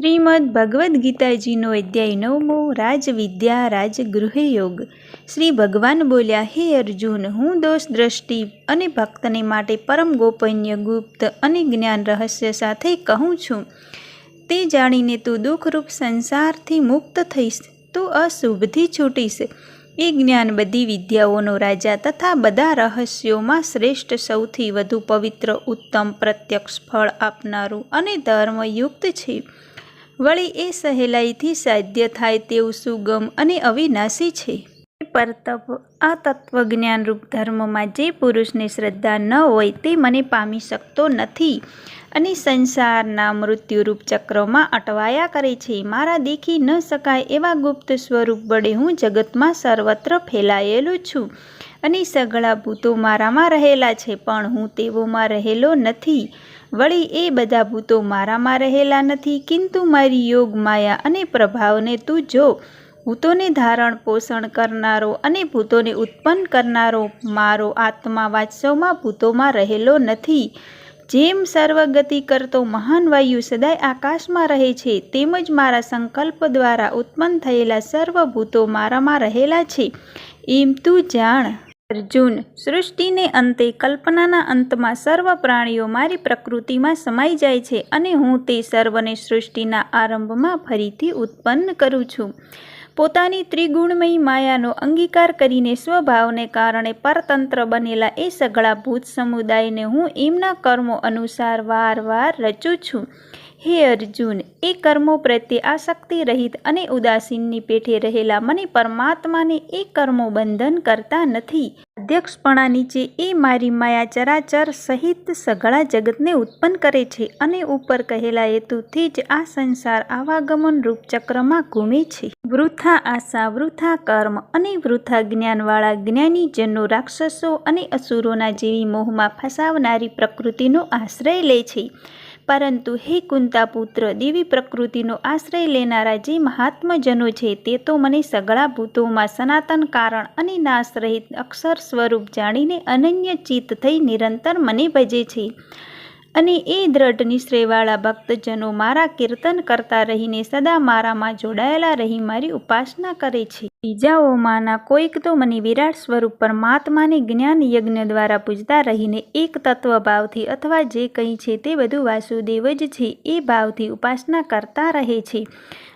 શ્રીમદ ભગવદ્ ગીતાજીનો અધ્યાય નવમો, રાજવિદ્યા રાજગૃહ યોગ. શ્રી ભગવાન બોલ્યા, હે અર્જુન, હું દોષ દ્રષ્ટિ અને ભક્તને માટે પરમ ગોપનીય, ગુપ્ત અને જ્ઞાન રહસ્ય સાથે કહું છું. તે જાણીને તું દુઃખરૂપ સંસારથી મુક્ત થઈશ. તું અશુભથી છૂટીશ. એ જ્ઞાન બધી વિદ્યાઓનો રાજા તથા બધા રહસ્યોમાં શ્રેષ્ઠ, સૌથી વધુ પવિત્ર, ઉત્તમ, પ્રત્યક્ષ ફળ આપનારું અને ધર્મયુક્ત છે. વળી એ સહેલાઈથી સાધ્ય થાય તેવું સુગમ અને અવિનાશી છે. પરતપ આ તત્વજ્ઞાનરૂપ ધર્મમાં જે પુરુષને શ્રદ્ધા ન હોય તે મને પામી શકતો નથી. અને સંસારના મૃત્યુરૂપ ચક્રમાં અટવાયા કરે છે. મારા દેખી ન શકાય એવા ગુપ્ત સ્વરૂપ વડે હું જગતમાં સર્વત્ર ફેલાયેલું છું અને સઘળા ભૂતો મારામાં રહેલા છે, પણ હું તેઓમાં રહેલો નથી. વળી એ બધા ભૂતો મારામાં રહેલા નથી, કિંતુ મારી યોગ માયા અને પ્રભાવને તું જો. ભૂતોને ધારણ પોષણ કરનારો અને ભૂતોને ઉત્પન્ન કરનારો મારો આત્મા વાસ્તવમાં ભૂતોમાં રહેલો નથી. જેમ સર્વગતિ કરતો મહાન વાયુ સદાય આકાશમાં રહે છે, તેમજ મારા સંકલ્પ દ્વારા ઉત્પન્ન થયેલા સર્વભૂતો મારામાં રહેલા છે. એમ તું જાણ. અર્જુન, સૃષ્ટિને અંતે કલ્પનાના અંતમાં સર્વ પ્રાણીઓ મારી પ્રકૃતિમાં સમાઈ જાય છે અને હું તે સર્વને સૃષ્ટિના આરંભમાં ફરીથી ઉત્પન્ન કરું છું. પોતાની ત્રિગુણમયી માયાનો અંગીકાર કરીને સ્વભાવને કારણે પરતંત્ર બનેલા એ સઘળા ભૂત સમુદાયને હું એમના કર્મો અનુસાર વારવાર રચું છું. હે અર્જુન, એ કર્મો પ્રત્યે આસક્તિ રહિત અને ઉદાસીનની પેઠે રહેલા મને પરમાત્માને એ કર્મો બંધન કરતા નથી. અધ્યક્ષપણા નીચે એ મારી માયા ચરાચર સહિત સઘળા જગતને ઉત્પન્ન કરે છે અને ઉપર કહેલા હેતુથી જ આ સંસાર આવાગમન રૂપ ચક્રમાં ઘૂમે છે. વૃથા આશા, વૃથા કર્મ અને વૃથા જ્ઞાનવાળા જ્ઞાનીજનો રાક્ષસો અને અસુરોના જેવી મોહમાં ફસાવનારી પ્રકૃતિનો આશ્રય લે છે. પરંતુ હે કુંતા પુત્ર દેવી પ્રકૃતિનો આશ્રય લેનારા જે મહાત્મજનો છે તે તો મને સગળા ભૂતોમાં સનાતન કારણ અને નાશ રહિત અક્ષર સ્વરૂપ જાણીને અનન્ય ચિત્ત થઈ નિરંતર મને ભજે છે. અને એ દ્રઢ નિશ્રેવાળા ભક્તજનો મારા કીર્તન કરતા રહીને સદા મારામાં જોડાયેલા રહી મારી ઉપાસના કરે છે. બીજાઓમાંના કોઈક તો મને વિરાટ સ્વરૂપ પરમાત્માને જ્ઞાન યજ્ઞ દ્વારા પૂજતા રહીને એક તત્વ ભાવથી અથવા જે કંઈ છે તે બધું વાસુદેવ જ છે એ ભાવથી ઉપાસના કરતા રહે છે.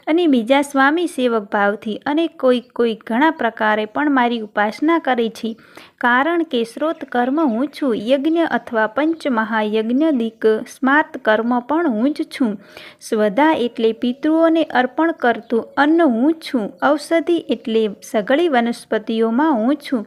અને બીજા સ્વામી સેવક ભાવથી અને કોઈક કોઈક ઘણા પ્રકારે પણ મારી ઉપાસના કરે છે. કારણ કે સ્રોત કર્મ હું છું, યજ્ઞ અથવા પંચ મહાયજ્ઞ દિક સ્માર્ત કર્મ પણ હું જ છું. સ્વધા એટલે પિતૃઓને અર્પણ કરતું અન્ન હું છું, ઔષધિ એટલે સઘળી વનસ્પતિઓમાં હું છું.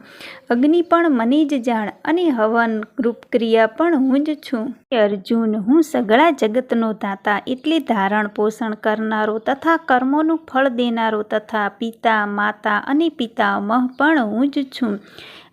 અગ્નિ પણ મને જ જાણ અને હવન રૂપ ક્રિયા પણ હું જ છું. અર્જુન, હું સઘળા જગતનો દાતા એટલે ધારણ પોષણ કરનારો તથા કર્મોનું ફળ દેનારો તથા પિતા, માતા અને પિતામહ પણ હું જ છું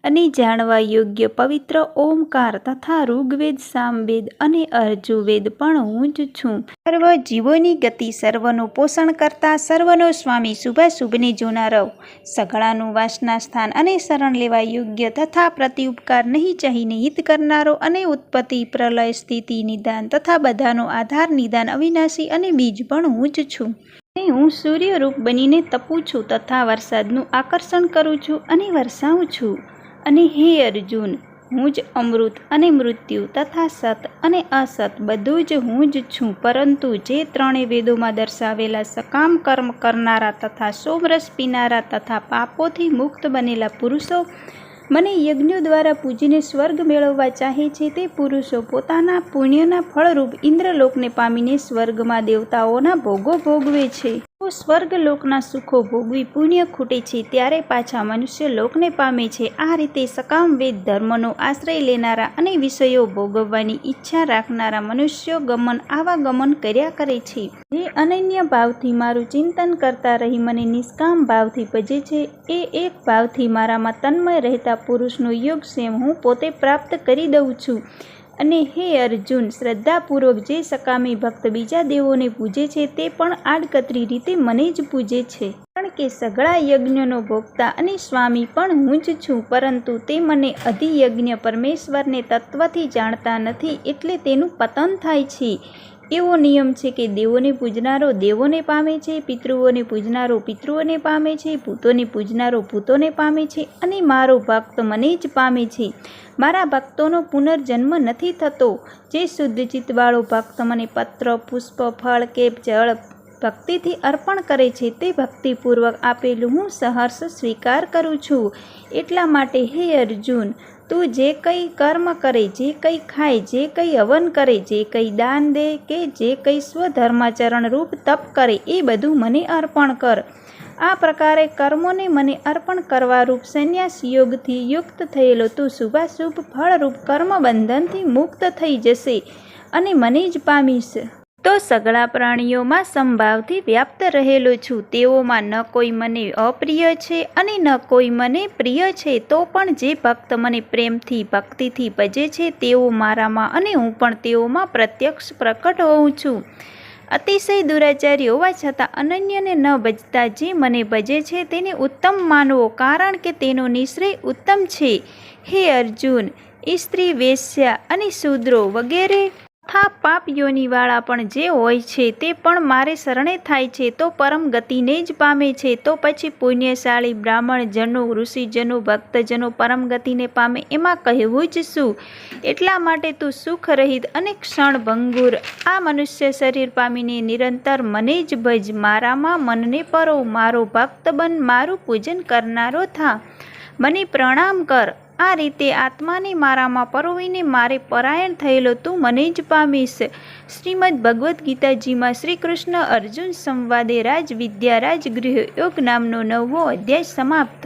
અને જાણવા યોગ્ય પવિત્ર ઓમકાર તથા ઋગ્વેદ, સામવેદ અને અર્જુવેદ પણ હું જ છું. સર્વ જીવોની ગતિ સર્વનું પોષણ કરતા સર્વનો સ્વામી શુભાશુભને જોનારવ. સઘળાનું વાસના સ્થાન અને શરણ લેવા યોગ્ય તથા પ્રતિ ઉપકાર નહીં ચાહીને હિત કરનારો અને ઉત્પત્તિ, પ્રલય, સ્થિતિ, નિદાન તથા બધાનો આધાર, નિદાન, અવિનાશી અને બીજ પણ હું જ છું. હું સૂર્યરૂપ બનીને તપું છું તથા વરસાદનું આકર્ષણ કરું છું અને વરસાવું છું. અને હે અર્જુન, હું જ અમૃત અને મૃત્યુ તથા સત અને અસત બધું જ હું જ છું, પરંતુ જે ત્રણેય વેદોમાં દર્શાવેલા સકામ કર્મ કરનારા તથા સોમરસ પીનારા તથા પાપોથી મુક્ત બનેલા પુરુષો મને યજ્ઞો દ્વારા પૂજીને સ્વર્ગ મેળવવા ચાહે છે તે પુરુષો પોતાના પુણ્યના ફળરૂપ ઇન્દ્રલોકને પામીને સ્વર્ગમાં દેવતાઓના ભોગો ભોગવે છે. સ્વર્ગલોકના સુખો ભોગવી પુણ્ય ખૂટે છે, ત્યારે પાછા મનુષ્ય લોકને પામે છે. આ રીતે સકામ વેદ ધર્મનો આશ્રય લેનારા અને વિષયો ભોગવવાની ઈચ્છા રાખનારા મનુષ્યો ગમન આવા ગમન કર્યા કરે છે. જે અનન્ય ભાવથી મારું ચિંતન કરતા રહી મને નિષ્કામ ભાવથી ભજે છે. એ એક ભાવથી મારામાં તન્મય રહેતા પુરુષનો યોગ સેમ હું પોતે પ્રાપ્ત કરી દઉં છું. અને હે અર્જુન, શ્રદ્ધાપૂર્વક જે સકામી ભક્ત બીજા દેવોને પૂજે છે તે પણ આડકતરી રીતે મને જ પૂજે છે. કારણ કે સઘળા યજ્ઞનો ભોગતા અને સ્વામી પણ હું જ છું, પરંતુ તે મને અધિયજ્ઞ પરમેશ્વરને તત્વથી જાણતા નથી એટલે તેનું પતન થાય છે. એવો નિયમ છે કે દેવોને પૂજનારો દેવોને પામે છે, પિતૃઓને પૂજનારો પિતૃઓને પામે છે, ભૂતોને પૂજનારો ભૂતોને પામે છે અને મારો ભક્ત મને જ પામે છે. મારા ભક્તોનો પુનર્જન્મ નથી થતો. જે શુદ્ધ ચિત્તવાળો ભક્ત મને પત્ર, પુષ્પ, ફળ કે જળ ભક્તિથી અર્પણ કરે છે તે ભક્તિપૂર્વક આપેલું હું સહર્ષ સ્વીકાર કરું છું. એટલા માટે હે અર્જુન તું જે કંઈ કર્મ કરે, જે કંઈ ખાય, જે કંઈ હવન કરે, જે કંઈ દાન દે કે જે કંઈ સ્વધર્માચરણ રૂપ તપ કરે, એ બધું મને અર્પણ કર. આ પ્રકારે કર્મોને મને અર્પણ કરવા રૂપ સંન્યાસ યોગથી યુક્ત થયેલો તું શુભાશુભ ફળરૂપ કર્મ બંધનથી મુક્ત થઈ જશે અને મને જ પામીશ. તો સગળા પ્રાણીઓમાં સંભાવથી વ્યાપ્ત રહેલો છું. તેઓમાં ન કોઈ મને અપ્રિય છે અને ન કોઈ મને પ્રિય છે. તો પણ જે ભક્ત મને પ્રેમથી, ભક્તિથી ભજે છે, તેઓ મારામાં અને હું પણ તેઓમાં પ્રત્યક્ષ પ્રકટ હોઉં છું. અતિશય દુરાચારી હોવા છતાં અનન્યને ન ભજતા જે મને ભજે છે તેને ઉત્તમ માનવો, કારણ કે તેનો નિશ્ચય ઉત્તમ છે. હે અર્જુન સ્ત્રી વેશ્યા અને શૂદ્રો વગેરે તથા પાપ યોનિવાળા પણ જે હોય છે તે પણ મારે શરણે થાય છે, તો પરમ ગતિને જ પામે છે. તો પછી પુણ્યશાળી બ્રાહ્મણ જનો, ઋષિજનો, ભક્તજનો પરમ ગતિને પામે, એમાં કહેવું જ શું? એટલા માટે તું સુખ રહિત અને ક્ષણભંગુર આ મનુષ્ય શરીર પામીને નિરંતર મને જ ભજ, મારામાં મનને પરો, મારો ભક્ત બન, મારું પૂજન કરનારો થા. મને પ્રણામ કર. આ રીતે આત્માને મારામાં પરોવીને મારે પરાયણ થયેલો તું મને જ પામીશ. શ્રીમદ ભગવદ્ ગીતાજીમાં શ્રી કૃષ્ણ અર્જુન સંવાદે રાજ વિદ્યા રાજગૃહ યોગ નામનો નવવો અધ્યાય સમાપ્ત